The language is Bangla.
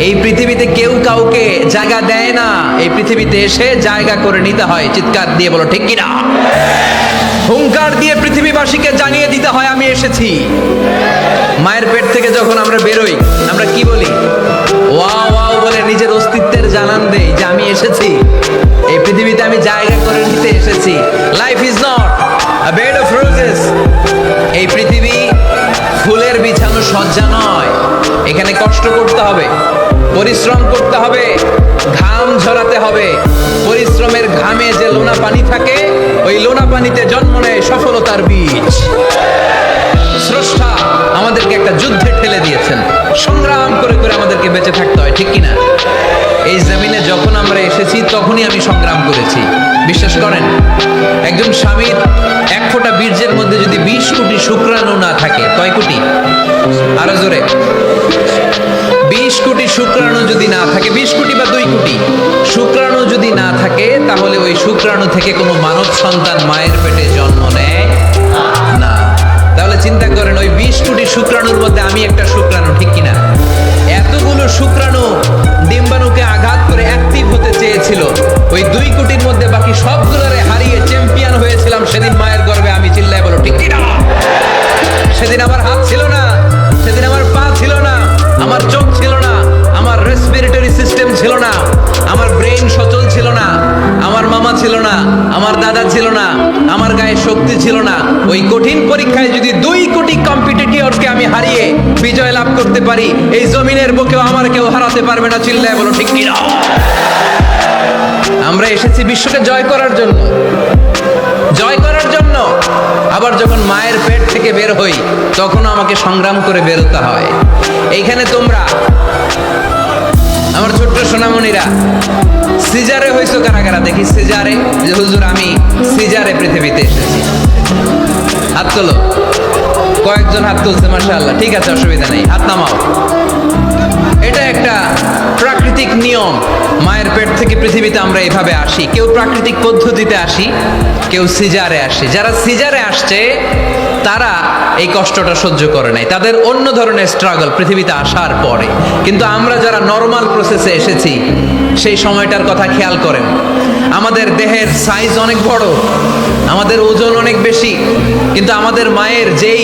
এই পৃথিবীতে কেউ কাউকে জায়গা দেয় না। এই পৃথিবীতে এসে জায়গা করে নিতে হয়, চিৎকার দিয়ে বলো, ঠিক কিনা? হুঙ্কার দিয়ে পৃথিবীবাসীকে জানিয়ে দিতে হয়, আমি এসেছি। মায়ের পেট থেকে যখন আমরা বেরোই, আমরা কি বলি? ওয়া ওয়াও, বলে নিজের অস্তিত্বের জানান দেই যে, আমি এসেছি। এই পৃথিবীতে আমি জায়গা করে নিতে এসেছি। Life is not a bed of roses এই পৃথিবী ফুলের বিছানো সজ্জা নয়। এখানে কষ্ট করতে হবে। পরিশ্রম করতে হবে, ঘাম ঝরাতে হবে। পরিশ্রমের ঘামে যে লোনা পানি থাকে, ওই লোনা পানিতে জন্ম নেয় সফলতার বীজ। স্রষ্টা আমাদেরকে একটা যুদ্ধে ঠেলে দিয়েছেন। সংগ্রাম করে করে আমাদেরকে বেঁচে থাকতে হয়, ঠিক কিনা? এই জমিনে যখন আমরা এসেছি, তখনই আমি সংগ্রাম করেছি। বিশ্বাস করেন, একজন স্বামীর এক ফোঁটা বীর্যের মধ্যে যদি বিশ কোটি শুক্রাণু না থাকে, কয় কোটি? আরও জোরে। বিশ কোটি শুক্রাণু যদি না থাকে, বিশ কোটি বা দুই কোটি শুক্রাণু যদি না থাকে, তাহলে ওই শুক্রাণু থেকে কোনো মানব সন্তান মায়ের পেটে জন্ম নেয় না। তাহলে চিন্তা করেন, ওই বিশ কোটি শুক্রাণুর মধ্যে আমি একটা শুক্রাণু, ঠিক কিনা? এতগুলো শুক্রাণু ডিম্বাণুকে আঘাত করে অ্যাক্টিভ হতে চেয়েছিল। ওই দুই কোটির মধ্যে বাকি সবগুলোরে হারিয়ে চ্যাম্পিয়ন হয়েছিলাম সেদিন মায়ের গর্বে, আমি চিল্লায় বলো ঠিক কিনা? সেদিন আমার হাত ছিল না, সেদিন আমার পা ছিল না। আমার দাদা ছিল না, আমার গায়ে শক্তি ছিল না। ওই কঠিন পরীক্ষায় যদি দুই কোটি কম্পিটিটরকে আমি হারিয়ে বিজয় লাভ করতে পারি, এই জমিনের বুকেও আমার কেউ হারাতে পারবে না, চিল্লায় বলো, ঠিক কিনা? আমরা এসেছি বিশ্বকে জয় করার জন্য। জয় করার জন্য। আবার যখন মায়ের পেট থেকে বের হই, তখন আমাকে সংগ্রাম করে বেরোতে হয়। এইখানে তোমরা, আমার ছোট্ট সোনামণিরা সিজারে হয়েছো কারা কারা? দেখি সিজারে হুজুর আমি সিজারে পৃথিবীতে এসেছি। হাত তোলো। কয়েকজন হাত তুলছে, মাশাআল্লাহ। ঠিক আছে, অসুবিধা নেই। হাত নামাও। এটা একটা প্রাকৃতিক নিয়ম। মায়ের পেট থেকে পৃথিবীতে আমরা এভাবে আসি। কেউ প্রাকৃতিক পদ্ধতিতে আসি, কেউ সিজারে আসে। যারা সিজারে আসছে তারা এই কষ্টটা সহ্য করে নাই। তাদের অন্য ধরনের স্ট্রাগল পৃথিবীতে আসার পরে। কিন্তু আমরা যারা নর্মাল প্রসেসে এসেছি, সেই সময়টার কথা খেয়াল করেন। আমাদের দেহের সাইজ অনেক বড়, আমাদের ওজন অনেক বেশি, কিন্তু আমাদের মায়ের যেই